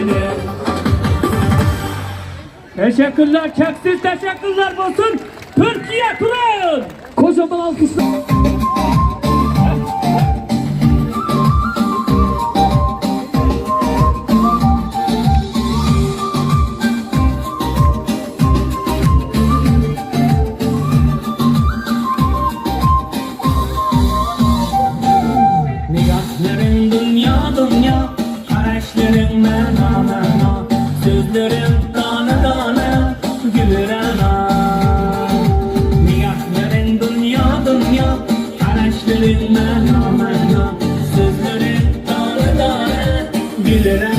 kendini. Teşekkürler çaksız teşekkürler olsun. Türkiye Kur'an. Kocaman alkışlar. Mega, dünya dünya Güneşlerin mena mena Sözlerin tane tane Gülüren ha Niyahlerin dünya dünya Güneşlerin mena mena Sözlerin tane tane Gülüren